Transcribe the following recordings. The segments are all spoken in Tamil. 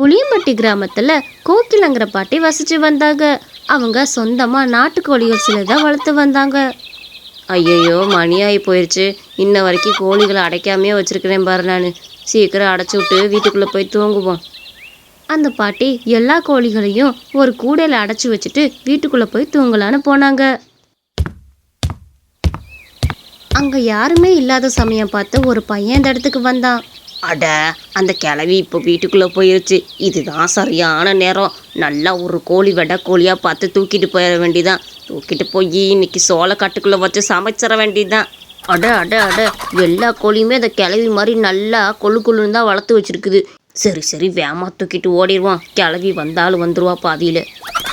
புளியம்பட்டி கிராமத்துல கோகிலங்கிற பாட்டி வசிச்சு வந்தாங்க. அவங்க சொந்தமா நாட்டுக்கோழிகள் சில தான் வளர்த்து வந்தாங்க. ஐயையோ மணியாகி போயிடுச்சு இன்ன வரைக்கும் கோழிகளை அடைக்காமையே வச்சிருக்கிறேன் பாரு நான். சீக்கிரம் அடைச்சி விட்டு வீட்டுக்குள்ளே போய் தூங்குவோம். அந்த பாட்டி எல்லா கோழிகளையும் ஒரு கூடையில் அடைச்சி வச்சுட்டு வீட்டுக்குள்ளே போய் தூங்கலான்னு போனாங்க. அங்கே யாருமே இல்லாத சமயம் பார்த்து ஒரு பையன் இந்த இடத்துக்கு வந்தான். அட அந்த கிளவி இப்போ வீட்டுக்குள்ளே போயிருச்சு. இதுதான் சரியான நேரம். நல்லா ஒரு கோழி வெடை கோழியாக பார்த்து தூக்கிட்டு போயிட வேண்டியதான் தூக்கிட்டு போய் இன்னைக்கு சோளக்காட்டுக்குள்ளே வச்சு சமைச்சிட வேண்டியதான் அட அட அட எல்லா கோழியுமே அந்த கிளவி மாதிரி நல்லா கொழு கொழுன்னு தான் வளர்த்து வச்சிருக்குது. சரி சரி வேமா தூக்கிட்டு ஓடிடுவான் கிளவி வந்தாலும் வந்துடுவா பாதியில்.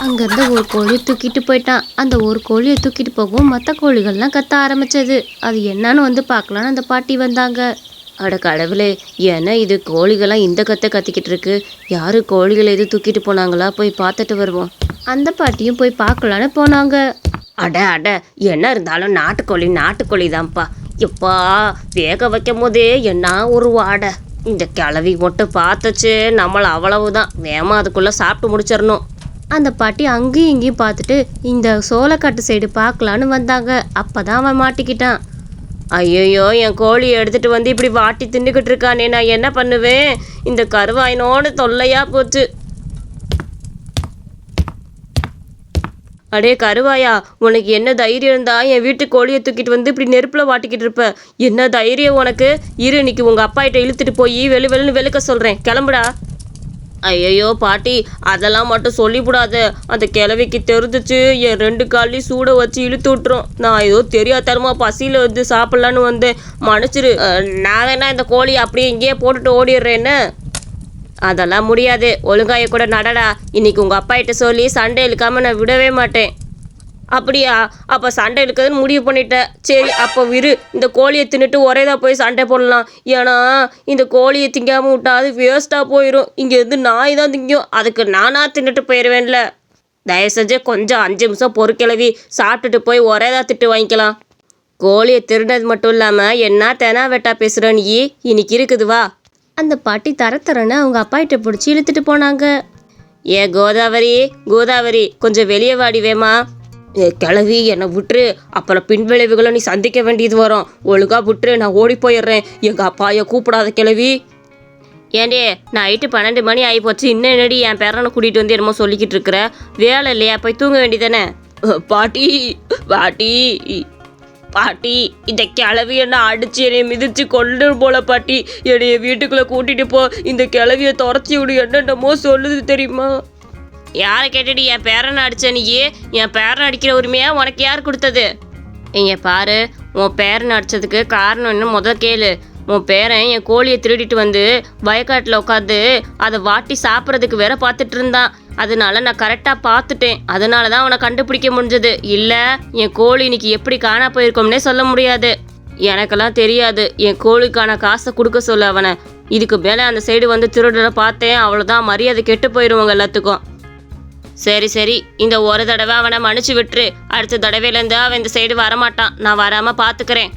அங்கேருந்து ஒரு கோழியை தூக்கிட்டு போயிட்டான். அந்த ஒரு கோழியை தூக்கிட்டு போகவும் மற்ற கோழிகள்லாம் கத்த ஆரம்பிச்சது. அது என்னன்னு வந்து பார்க்கலான்னு அந்த பாட்டி வந்தாங்க. அட கடவுளே ஏன்னா இது கோழிகள்லாம் இந்த கத்தை கத்திக்கிட்டு இருக்கு. யாரு கோழிகளை எதுவும் தூக்கிட்டு போனாங்களா? போய் பார்த்துட்டு வருவோம். அந்த பாட்டியும் போய் பார்க்கலான்னு போனாங்க. அட அட என்ன இருந்தாலும் நாட்டுக்கோழி நாட்டுக்கோழி தான்ப்பா எப்பா வேக வைக்கும் போதே என்ன ஒரு வாடை. இந்த கிளவி மட்டும் பார்த்துச்சு நம்மளை அவ்வளவுதான். வேமா அதுக்குள்ளே சாப்பிட்டு முடிச்சிடணும். அந்த பாட்டி அங்கேயும் இங்கேயும் பார்த்துட்டு இந்த சோளக்காட்டு சைடு பார்க்கலான்னு வந்தாங்க. அப்போ தான் அவன் மாட்டிக்கிட்டான். ஐயோ என் கோழியை எடுத்துகிட்டு வந்து இப்படி வாட்டி தின்னுக்கிட்டு இருக்கானே நான் என்ன பண்ணுவேன்? இந்த கருவாயினோடு தொல்லையா போச்சு. அடே கருவாயா உனக்கு என்ன தைரியம் இருந்தா என் வீட்டு கோழியை தூக்கிட்டு வந்து இப்படி நெருப்பில் வாட்டிக்கிட்டு இருப்ப? என்ன தைரியம் உனக்கு? இரு இன்னைக்கு உங்கள் அப்பா கிட்ட இழுத்துட்டு போய் வெளு வெளுன்னு வெளுக்க சொல்கிறேன் கிளம்புடா. ஐயையோ பாட்டி அதெல்லாம் மட்டும் சொல்லிவிடாத. அந்த கிழவிக்கு தெரிஞ்சிச்சு என் ரெண்டு காலையும் சூட வச்சு இழுத்து விட்டுரும். நான் ஏதோ தெரியாதரமா பசியில் வந்து சாப்பிட்லான்னு வந்தேன். மன்னிச்சிரு. நான் வேணா இந்த கோழியை அப்படியே இங்கேயே போட்டுட்டு ஓடிடுறேன்னு. அதெல்லாம் முடியாது. ஒழுங்காய கூட நடடா. இன்னைக்கு உங்கள் அப்பா கிட்ட சொல்லி சண்டை இழுக்காமல் நான் விடவே மாட்டேன். அப்படியா? அப்போ சண்டை இழுக்குதுன்னு முடிவு பண்ணிட்டேன் சரி அப்போ விரு. இந்த கோழியை தின்னுட்டு ஒரேதான் போய் சண்டை போடலாம். ஏன்னா இந்த கோழியை திங்காமல் விட்டா அது வேஸ்ட்டாக போயிடும் இங்கேருந்து நாய் தான் திங்கும். அதுக்கு நானாக தின்னுட்டு போயிடுவேன்ல. தயவு செஞ்சு கொஞ்சம் அஞ்சு நிமிஷம் பொறுக்கிளவி. சாப்பிட்டுட்டு போய் ஒரேதா திட்டு வாங்கிக்கலாம். கோழியை திருடினது மட்டும் இல்லாமல் என்ன தெனா வெட்டா பேசுகிறேன் நீ? இன்னைக்கு இருக்குது வா. அந்த பாட்டி தர தரன்னு அவங்க அப்பா கிட்ட பிடிச்சி இழுத்துட்டு போனாங்க. ஏ கோதாவரி கோதாவரி கொஞ்சம் வெளியே வாடிவேமா கிளவி என்னை விட்டுரு. அப்புறம் பின்விளைவுகளை நீ சந்திக்க வேண்டியது வரும். ஒழுங்காக விட்டுரு நான் ஓடி போயிடுறேன். எங்கள் அப்பாயை கூப்பிடாத கிளவி. ஏண்டே நைட்டு பன்னெண்டு மணி ஆகி போச்சு. இன்னும் என்னடி என் பேரனை கூட்டிகிட்டு வந்து என்னமோ சொல்லிக்கிட்டு இருக்கிற? வேலை இல்லையா? போய் தூங்க வேண்டியதானே பாட்டி பாட்டி பாட்டி இந்த கிளவி என்ன அடிச்சு என்னை மிதிச்சு கொண்டு போல பாட்டி. என்னைய வீட்டுக்குள்ளே கூட்டிகிட்டு போ. இந்த கிளவியை துரத்தி விடு. என்னென்னமோ சொல்லுது தெரியுமா? யாரை கேட்டுட்டு என் பேரனை அடிச்ச நீயே என் பேரனை அடிக்கிற உரிமையா உனக்கு யார் கொடுத்தது? இங்க பாரு உன் பேரனை அடிச்சதுக்கு காரணம் என்ன? முத கேளு. உன் பேரன் என் கோழியை திருடிட்டு வந்து வயக்காட்டில் உட்காந்து அதை வாட்டி சாப்பிட்றதுக்கு வேற பார்த்துட்டு இருந்தான். அதனால நான் கரெக்டாக பார்த்துட்டேன். அதனால தான் அவனை கண்டுபிடிக்க முடிஞ்சது. இல்லை என் கோழி இன்னைக்கு எப்படி காணா போயிருக்கோம்னே சொல்ல முடியாது. எனக்கெல்லாம் தெரியாது. என் கோழிக்கான காசை கொடுக்க சொல்ல அவனை. இதுக்கு மேலே அந்த சைடு வந்து திருடுற பார்த்தேன். அவ்வளோதான் மரியாதை கெட்டு போயிடுவாங்க எல்லாத்துக்கும். சரி சரி. இந்த ஒரு தடவை அவனை மன்னிச்சு விட்டுரு. அடுத்த தடவையிலேருந்து அவன் இந்த சைடு வரமாட்டான். நான் வராமல் பார்த்துக்கிறேன்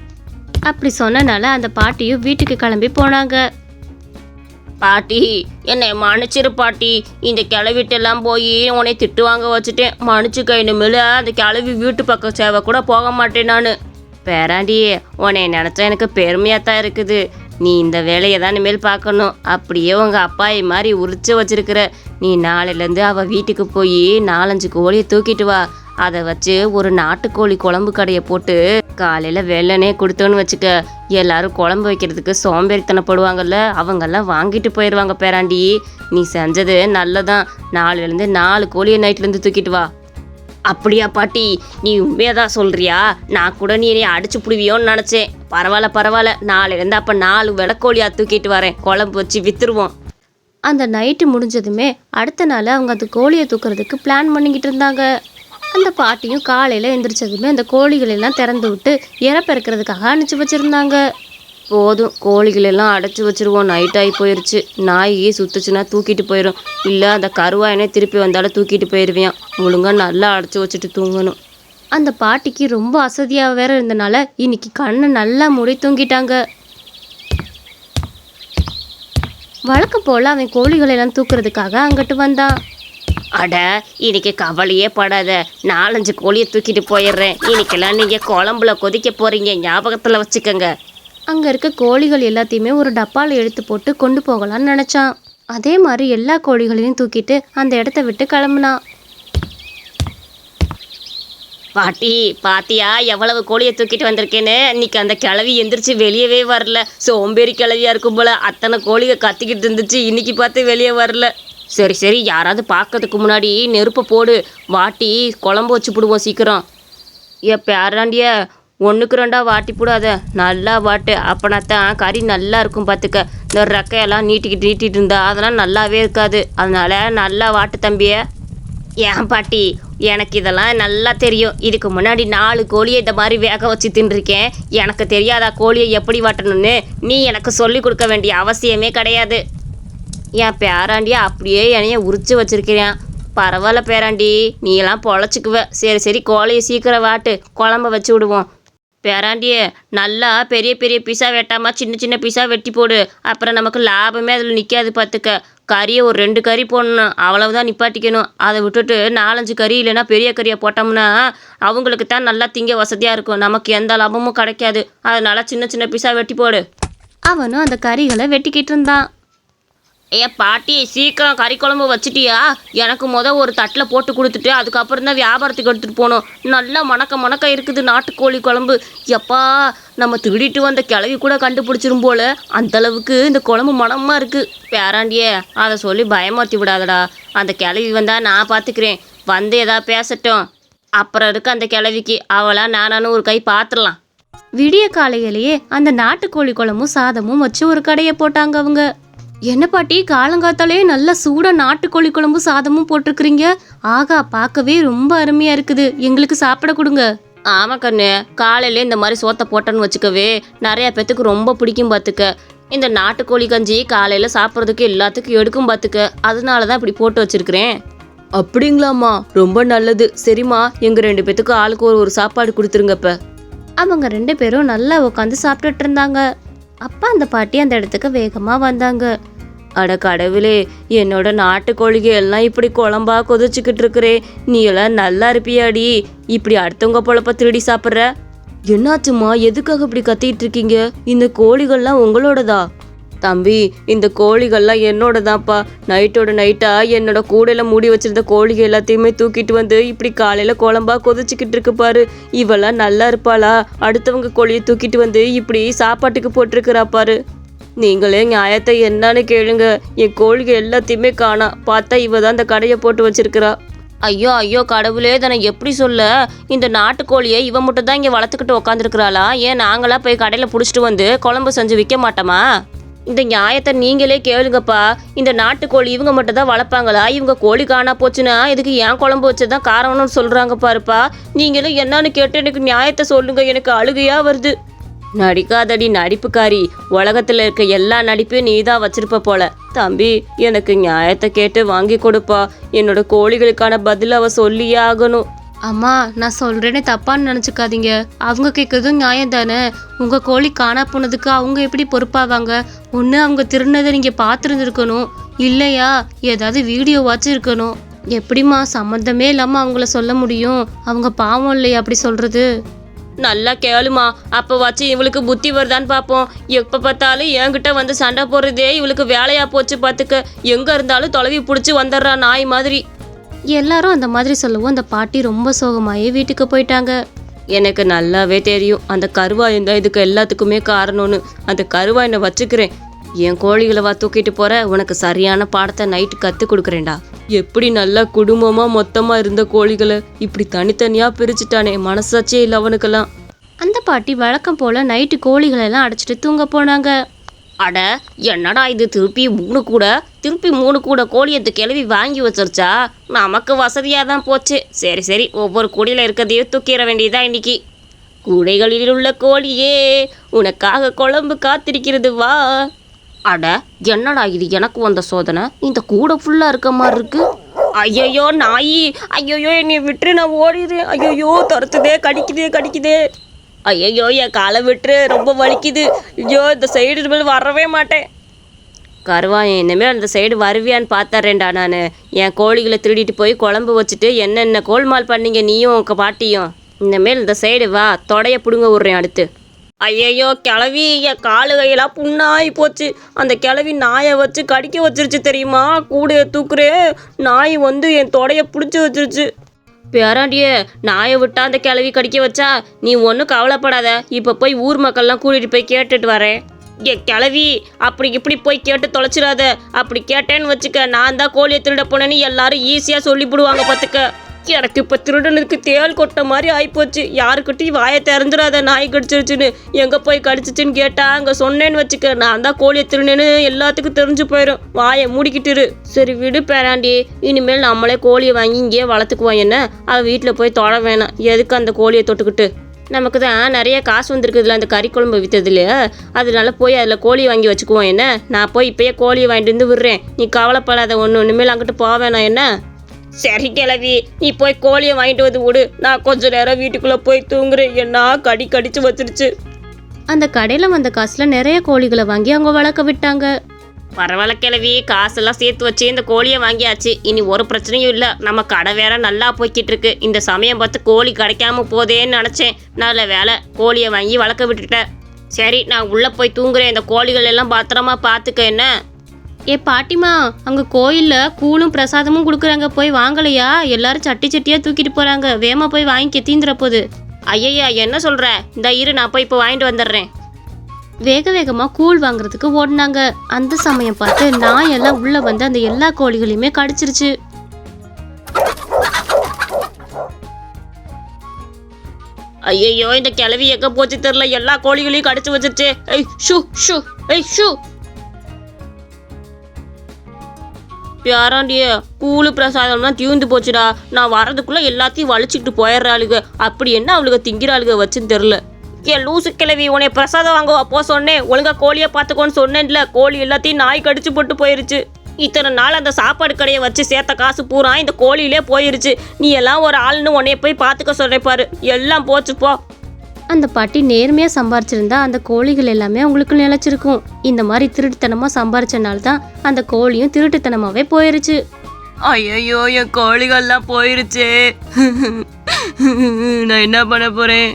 அப்படி சொன்னனால அந்த பாட்டியும் வீட்டுக்கு கிளம்பி போனாங்க. பாட்டி என்னை மன்னிச்சிரு பாட்டி. இந்த கிளவிட்டெல்லாம் போய் உன்னை திட்டு வாங்க வச்சுட்டேன். மன்னிச்சுக்க இனிமேல் அந்த கிளவி வீட்டு பக்கம் சேவை கூட போக மாட்டேன் நான். பேராண்டி உன்னை நினச்சா எனக்கு பெருமையாக தான் இருக்குது. நீ இந்த வேலையை தான் இனிமேல் பார்க்கணும். அப்படியே உங்கள் அப்பாயை மாதிரி உரிச்சு வச்சிருக்கிற நீ நாளையிலேருந்து அவள் வீட்டுக்கு போய் நாலஞ்சு கோழியை தூக்கிட்டு வா. அதை வச்சு ஒரு நாட்டுக்கோழி குழம்பு கடையை போட்டு காலையில் வெள்ளனே கொடுத்தோன்னு வச்சுக்க. எல்லாரும் குழம்பு வைக்கிறதுக்கு சோம்பேறித்தனப்படுவாங்கல்ல அவங்கெல்லாம் வாங்கிட்டு போயிடுவாங்க பேராண்டி. நீ செஞ்சது நல்லதான். நாலுலேருந்து நாலு கோழியை நைட்லேருந்து தூக்கிட்டு வா. அப்படியா பாட்டி நீ உண்மையாக தான் சொல்கிறியா நான் கூட நீ என்னை அடிச்சு புடுவியோன்னு நினச்சேன். பரவாயில்ல பரவாயில்ல. நாளையிலேருந்து அப்போ நாலு விளக்கோழியாக தூக்கிட்டு வரேன். குழம்பு வச்சு வித்துருவோம். அந்த நைட்டு முடிஞ்சதுமே அடுத்த நாள் அவங்க அந்த கோழியை தூக்குறதுக்கு பிளான் பண்ணிக்கிட்டு இருந்தாங்க. அந்த பாட்டியும் காலையில் எந்திரிச்சதுமே அந்த கோழிகளெல்லாம் திறந்து விட்டு இறப்பெருக்கிறதுக்காக அனுப்பிச்சு வச்சுருந்தாங்க. போதும் கோழிகளெல்லாம் அடைச்சி வச்சுருவோம். நைட் ஆகி போயிடுச்சு நாயே சுத்துச்சுன்னா தூக்கிட்டு போயிடும் இல்லை அந்த கருவாயனே திருப்பி வந்தாலும் தூக்கிட்டு போயிடுவியான் ஒழுங்காக நல்லா அடைச்சி வச்சுட்டு தூங்கணும். அந்த பாட்டிக்கு ரொம்ப அசதியாக வேற இருந்தனால இன்னைக்கு கண்ணை நல்லா முடி தூங்கிட்டாங்க. வழக்கம் போல் அவன் கோழிகளை எல்லாம் தூக்குறதுக்காக அங்கிட்டு வந்தான் அட இன்னைக்கு கவலையே படாத. நாலஞ்சு கோழியை தூக்கிட்டு போயிடுறேன். இன்னைக்கெல்லாம் நீங்கள் குழம்புல கொதிக்க போகிறீங்க ஞாபகத்தில் வச்சுக்கோங்க. அங்கே இருக்க கோழிகள் எல்லாத்தையுமே ஒரு டப்பாவில் எடுத்து போட்டு கொண்டு போகலான்னு நினச்சான். அதே மாதிரி எல்லா கோழிகளையும் தூக்கிட்டு அந்த இடத்த விட்டு கிளம்புனான். பாட்டி பாத்தியா எவ்வளவு கோழியை தூக்கிட்டு வந்திருக்கேன்னு? இன்னைக்கு அந்த கிளவி எந்திரிச்சு வெளியவே வரல. சோம்பேறி கிளவியா இருக்கும் போல அத்தனை கோழிக கத்திக்கிட்டு இருந்துச்சு. இன்னைக்கு பார்த்து வெளியே வரல. சரி சரி யாராவது பார்க்கறதுக்கு முன்னாடி நெருப்பை போடு. வாட்டி குழம்பு வச்சு போடுவோம் சீக்கிரம். ஏ பேராண்டிய ஒன்றுக்கு ரெண்டா வாட்டி போடாத. நல்லா வாட்டு. அப்பனாத்தான் கறி நல்லா இருக்கும் பார்த்துக்க. இந்த ரெக்கையெல்லாம் நீட்டிக்கிட்டு நீட்டிகிட்டு இருந்தா அதெல்லாம் நல்லாவே இருக்காது. அதனால நல்லா வாட்டு தம்பியை. ஏன் பாட்டி எனக்கு இதெல்லாம் நல்லா தெரியும். இதுக்கு முன்னாடி நாலு கோழியை இந்த மாதிரி வேக வச்சு தின்றுருக்கேன். எனக்கு தெரியாதா கோழியை எப்படி வாட்டணும்னு? நீ எனக்கு சொல்லி கொடுக்க வேண்டிய அவசியமே கிடையாது. என் பேராண்டியை அப்படியே என்னைய உரிச்சு வச்சிருக்கிறேன். பரவாயில்ல பேராண்டி நீ எல்லாம் பொழைச்சிக்குவ. சரி சரி கோழியை சீக்கிரம் வாட்டு. குழம்ப வச்சு விடுவோம். பேராண்டியே நல்லா பெரிய பெரிய பீஸா வெட்டாமல் சின்ன சின்ன பீஸா வெட்டி போடு. அப்புறம் நமக்கு லாபமே அதில் நிற்காது பார்த்துக்க கறியை ஒரு ரெண்டு கறி போடணும். அவ்வளவுதான் நிப்பாட்டிக்கணும். அதை விட்டுட்டு நாலஞ்சு கறி இல்லைன்னா பெரிய கறியை போட்டோம்னா அவங்களுக்கு தான் நல்லா திங்க வசதியாக இருக்கும். நமக்கு எந்த லாபமும் கிடைக்காது. அதனால சின்ன சின்ன பீஸாக வெட்டி போடு. அவனும் அந்த கறிகளை வெட்டிக்கிட்டு இருந்தான். ஏ பாட்டி சீக்கிரம் கறி குழம்பு வச்சிட்டியா? எனக்கு மொதல் ஒரு தட்டில் போட்டு கொடுத்துட்டு அதுக்கப்புறம் தான் வியாபாரத்துக்கு எடுத்துகிட்டு போகணும். நல்லா மணக்க மணக்க இருக்குது நாட்டுக்கோழி குழம்பு. எப்பா நம்ம திருடிட்டு வந்த கிளவி கூட கண்டுபிடிச்சிரும் போல. அந்த அளவுக்கு இந்த குழம்பு மணமாக இருக்குது பேராண்டியே அதை சொல்லி பயமாற்றி விடாதடா. அந்த கிளவி வந்தால் நான் பார்த்துக்கிறேன் வந்து எதா பேசட்டும். அப்புறம் இருக்க அந்த கிளவிக்கு அவளா நானானு ஒரு கை பார்த்துடலாம் விடிய காலையிலேயே அந்த நாட்டுக்கோழி குழம்பும் சாதமும் வச்சு ஒரு கடையை போட்டாங்க அவங்க. என்ன பாட்டி காலங்காத்தாலே நல்ல சூட நாட்டுக்கோழி குழம்பும் சாதமும் போட்டிருக்கிறீங்க. ஆகா பார்க்கவே ரொம்ப அருமையா இருக்குது. எங்களுக்கு சாப்பிட கொடுங்க. ஆமா கண்ணு காலையில இந்த மாதிரி சோத்தை போட்டேன்னு வச்சுக்கவே நிறைய பேத்துக்கு ரொம்ப பிடிக்கும் பார்த்துக்க இந்த நாட்டுக்கோழி கஞ்சி காலையில சாப்பிட்றதுக்கு எல்லாத்துக்கும் எடுக்கும் பார்த்துக்க அதனால தான் இப்படி போட்டு வச்சிருக்கிறேன். அப்படிங்களாம்மா ரொம்ப நல்லது. சரிம்மா எங்க ரெண்டு பேத்துக்கு ஆளுக்கு ஒரு ஒரு சாப்பாடு கொடுத்துருங்க இப்ப அவங்க ரெண்டு பேரும் நல்லா உட்காந்து சாப்பிட்டுட்டு இருந்தாங்க. அப்பா அந்த பாட்டி அந்த இடத்துக்கு வேகமாக வந்தாங்க. அட கடவுளே என்னோட நாட்டுக்கோழிகள் எல்லாம் இப்படி குழம்பா கொதிச்சுக்கிட்டு இருக்கிறே. நீ எல்லாம் நல்லா இருப்பியாடி. இப்படி அடுத்தவங்க பொழப்ப திருடி சாப்பிட்ற? என்னாச்சுமா எதுக்காக இப்படி கத்திட்டு இருக்கீங்க? இந்த கோழிகள்லாம் உங்களோடதா? தம்பி இந்த கோழிகள்லாம் என்னோடதான்ப்பா. நைட்டோட நைட்டாக என்னோட கூடையில் மூடி வச்சிருந்த கோழிகள் எல்லாத்தையுமே தூக்கிட்டு வந்து இப்படி காலையில் குழம்பா கொதிச்சுக்கிட்டு இருக்கு பாரு. இவெல்லாம் நல்லா இருப்பாளா? அடுத்தவங்க கோழியை தூக்கிட்டு வந்து இப்படி சாப்பாட்டுக்கு போட்டிருக்கிறா பாரு. நீங்களே நியாயத்தை என்னன்னு கேளுங்க. என் கோழிகள் எல்லாத்தையுமே காணா. பார்த்தா இவ தான் இந்த கடையை போட்டு வச்சிருக்கிறா. ஐயோ ஐயோ கடவுளே தானே எப்படி சொல்ல? இந்த நாட்டுக்கோழியை இவன் மட்டும் தான் இங்கே வளர்த்துக்கிட்டு உக்காந்துருக்குறாளா? ஏன் நாங்களாம் போய் கடையில் பிடிச்சிட்டு வந்து குழம்பு செஞ்சு விற்க மாட்டோமா? இந்த நியாயத்தை நீங்களே கேளுங்கப்பா. இந்த நாட்டுக்கோழி இவங்க மட்டும் தான் வளர்ப்பாங்களா? இவங்க கோழி காணா போச்சுன்னா இதுக்கு ஏன் குழம்பு வச்சதான் காரணம்னு சொல்றாங்க பாருப்பா. நீங்களும் என்னன்னு கேட்டு எனக்கு நியாயத்தை சொல்லுங்க. எனக்கு அழுகையா வருது. நடிக்காதடி நடிப்புக்காரி. உலகத்துல இருக்க எல்லா நடிப்பையும் நீ தான் வச்சிருப்ப போல. தம்பி எனக்கு நியாயத்தை கேட்டு வாங்கி கொடுப்பா. என்னோட கோழிகளுக்கான பதில் அவ சொல்லியே ஆகணும். அம்மா நான் சொல்கிறேன்னு தப்பான்னு நினச்சிக்காதீங்க. அவங்க கேட்குறதும் நியாயம் தானே? உங்கள் கோழி காணா போனதுக்கு அவங்க எப்படி பொறுப்பாவாங்க? ஒன்று அவங்க திருநதை நீங்கள் பார்த்துருந்துருக்கணும். இல்லையா? ஏதாவது வீடியோவாச்சும் இருக்கணும். எப்படிம்மா சம்மந்தமே இல்லாமல் அவங்கள சொல்ல முடியும்? அவங்க பாவம் இல்லையா அப்படி சொல்கிறது நல்லா கேளுமா அப்போ வச்சு இவளுக்கு புத்தி வருதான்னு பார்ப்போம் எப்போ பார்த்தாலும் என்கிட்ட வந்து சண்டை போடுறதே இவளுக்கு வேலையாக போச்சு பார்த்துக்க எங்கே இருந்தாலும் தொலைவி பிடிச்சி வந்துடுறா நாய் மாதிரி. எல்லாரும் அந்த மாதிரி சொல்லவும் அந்த பாட்டி ரொம்ப சோகமாயி வீட்டுக்கு போயிட்டாங்க. எனக்கு நல்லாவே தெரியும். அந்த கருவாயம் தான் இதுக்கு எல்லாத்துக்குமே காரணம்னு. அந்த கருவாயனை வச்சுக்கிறேன். என் கோழிகளை வா தூக்கிட்டு போற. உனக்கு சரியான பாடத்தை நைட்டு கற்றுக் கொடுக்குறேன்டா. எப்படி நல்லா குடும்பமா மொத்தமா இருந்த கோழிகளை இப்படி தனித்தனியா பிரிச்சுட்டானே. மனசாட்சியே இல்லை அவனுக்கெல்லாம். அந்த பாட்டி வழக்கம் போல நைட்டு கோழிகளை எல்லாம் அடைச்சிட்டு தூங்க போனாங்க. அட என்னடா இது? திருப்பி மூணு கூட திருப்பி மூணு கூட கோழியத்து கிளவி வாங்கி வச்சிருச்சா? நமக்கு வசதியாக தான் போச்சு. சரி சரி ஒவ்வொரு கூடையில் இருக்கிறதையும் தூக்கிட வேண்டியதா இன்னைக்கு. கூடைகளில் உள்ள கோழியே உனக்காக குழம்பு காத்திருக்கிறது வா. அட என்னடா இது? எனக்கு வந்த சோதனை. இந்த கூடை ஃபுல்லாக இருக்க மாதிரி இருக்கு. ஐயோ நாயி. ஐயோ என்னை விட்டுரு நான் ஓடிடுறேன். ஐயோ துரத்துதே கடிக்குதே கடிக்குதே. ஐயோ என் காலை விட்டுரு ரொம்ப வலிக்குது. ஐயோ இந்த சைடு மேல் வரவே மாட்டேன். கருவா இனிமேல் அந்த சைடு வருவியான்னு பார்த்தறேன்டா நான். என் கோழிகளை திருடிட்டு போய் குழம்பு வச்சுட்டு என்னென்ன கோல்மால் பண்ணீங்க நீயும் உங்கள் பாட்டியும்? இனிமேல் இந்த சைடு வா தொடைய பிடுங்க விட்றேன் அடுத்து. ஐயையோ கிளவி என் காலு கையெல்லாம் புண்ணாகி போச்சு. அந்த கிளவி நாயை வச்சு கடிக்க வச்சிருச்சு தெரியுமா? கூட தூக்குறேன் நாய் வந்து என் தொடைய பிடிச்சி வச்சிருச்சு. பேராண்டியே நாயை விட்டா அந்த கிளவி கடிக்க வச்சா நீ ஒன்றும் கவலைப்படாத. இப்போ போய் ஊர் மக்கள்லாம் கூட்டிகிட்டு போய் கேட்டுட்டு வரேன். ஏ கிளவி அப்படி இப்படி போய் கேட்டு தொலைச்சிடாத. அப்படி கேட்டேன்னு வச்சுக்க நான் தான் கோழியை திருட போனேன்னு எல்லாரும் ஈஸியாக சொல்லிவிடுவாங்க பார்த்துக்க எனக்கு இப்போ திருடனுக்கு தேள் கொட்ட மாதிரி ஆயிப்போச்சு. யாருக்கிட்டையும் வாயை திறந்துடாத நாய் கடிச்சிருச்சுன்னு எங்கே போய் கடிச்சிச்சுன்னு கேட்டால் அங்கே சொன்னேன்னு வச்சுக்க நான் தான் கோழியை திருடனேன்னு எல்லாத்துக்கும் தெரிஞ்சு போயிடும் வாயை மூடிக்கிட்டுரு சரி விடு பேராண்டி. இனிமேல் நம்மளே கோழியை வாங்கி இங்கேயே வளர்த்துக்குவோம். என்ன? அவள் வீட்டில் போய் தொட வேணாம். எதுக்கு அந்த கோழியை தொட்டுக்கிட்டு? நமக்கு தான் நிறைய காசு வந்திருக்குதுல அந்த கறி குழம்பு விற்றதுல அதனால போய் அதில் கோழி வாங்கி வச்சுக்குவோம். என்ன? நான் போய் இப்பயே கோழியை வாங்கிட்டு வந்து விடுறேன். நீ கவலைப்படாத ஒன்று இனிமேல் அங்கிட்டு போவேணாம் என்ன? சரி கிளவி நீ போய் கோழியை வாங்கிட்டு வந்து விடு. நான் கொஞ்ச நேரம் வீட்டுக்குள்ளே போய் தூங்குறேன். என்ன கடி கடிச்சு வச்சிருச்சு. அந்த கடையில் வந்த காசில் நிறைய கோழிகளை வாங்கி அவங்க வளர்க்க விட்டாங்க. பரவாயில்ல கிளவி காசெல்லாம் சேர்த்து வச்சு இந்த கோழியை வாங்கியாச்சு. இனி ஒரு பிரச்சனையும் இல்லை. நம்ம கடை வேற நல்லா போய்கிட்டு இருக்கு. இந்த சமயம் பார்த்து கோழி கிடைக்காம போதேன்னு நினச்சேன். நல்ல வேலை கோழியை வாங்கி வளர்க்க விட்டுட்டேன். சரி நான் உள்ளே போய் தூங்குறேன். இந்த கோழிகள் எல்லாம் பத்திரமா பார்த்துக்க என்ன? ஏ பாட்டிமா அங்கே கோயிலில் கூழும் பிரசாதமும் கொடுக்குறாங்க. போய் வாங்கலையா? எல்லாரும் சட்டி சட்டியாக தூக்கிட்டு போகிறாங்க வேமா போய் வாங்கி தீந்துற போகுது ஐயையா என்ன சொல்கிற இந்த இரு நான் போய் இப்போ வாங்கிட்டு வந்துடுறேன். வேக வேகமாக கூழ் வாங்குறதுக்கு ஓடினாங்க. அந்த சமயம் பார்த்து நாய் எல்லாம் உள்ளே வந்து அந்த எல்லா கோழிகளையுமே கடிச்சிருச்சு. ஐயையோ இந்த கிளவி எங்க போச்சு தெரியல. எல்லா கோழிகளையும் கடிச்சு வச்சிருச்சு. ஐய் ஷூ ஷூ ஐய் ஷூ. பேராண்டியே கூலு பிரசாதம்லாம் தீர்ந்து போச்சுடா. நான் வரதுக்குள்ளே எல்லாத்தையும் வலிச்சுக்கிட்டு போயிடுறாளுங்க அப்படி என்ன அவளுக்கு திங்கிறாளுக வச்சுன்னு தெரில ஏ லூசு கிளவி உனைய பிரசாதம் வாங்க அப்போ சொன்னேன். ஒழுங்கா கோழியை பார்த்துக்கோன்னு சொன்னேன்ல. கோழி எல்லாத்தையும் நாய் கடிச்சு போட்டு போயிருச்சு. இத்தனை நாள் அந்த சாப்பாடு கடையை வச்சு சேர்த்த காசு பூரா இந்த கோழியிலே போயிருச்சு. நீ எல்லாம் ஒரு ஆள்னு உன்னைய போய் பார்த்துக்க சொல்றேன் பாரு. எல்லாம் போச்சு போ. அந்த பாட்டி நேர்மையாக சம்பாரிச்சிருந்தா அந்த கோழிகள் எல்லாமே அவங்களுக்கு நிலைச்சிருக்கும். இந்த மாதிரி திருட்டுத்தனமாக சம்பாரிச்சனால தான் அந்த கோழியும் திருட்டுத்தனமாகவே போயிருச்சு. ஐயோ என் கோழிகள்லாம் போயிருச்சு. நான் என்ன பண்ண போறேன்?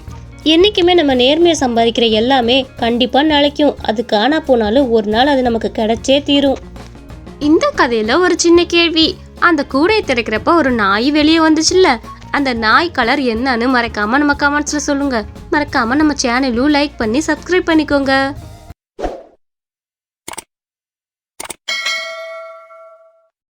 என்றைக்குமே நம்ம நேர்மையாக சம்பாதிக்கிற எல்லாமே கண்டிப்பாக நிலைக்கும். அது காணா போனாலும் ஒரு நாள் அது நமக்கு கிடைச்சே தீரும். இந்த கதையில் ஒரு சின்ன கேள்வி. அந்த கூடையை திறக்கிறப்ப ஒரு நாய் வெளியே வந்துச்சுல்ல? அந்த நாய் கலர் என்னன்னு மறக்காம நம்ம கமெண்ட்ஸ்ல சொல்லுங்க. மறக்காம நம்ம சேனலும் லைக் பண்ணி சப்ஸ்கிரைப் பண்ணிக்கோங்க.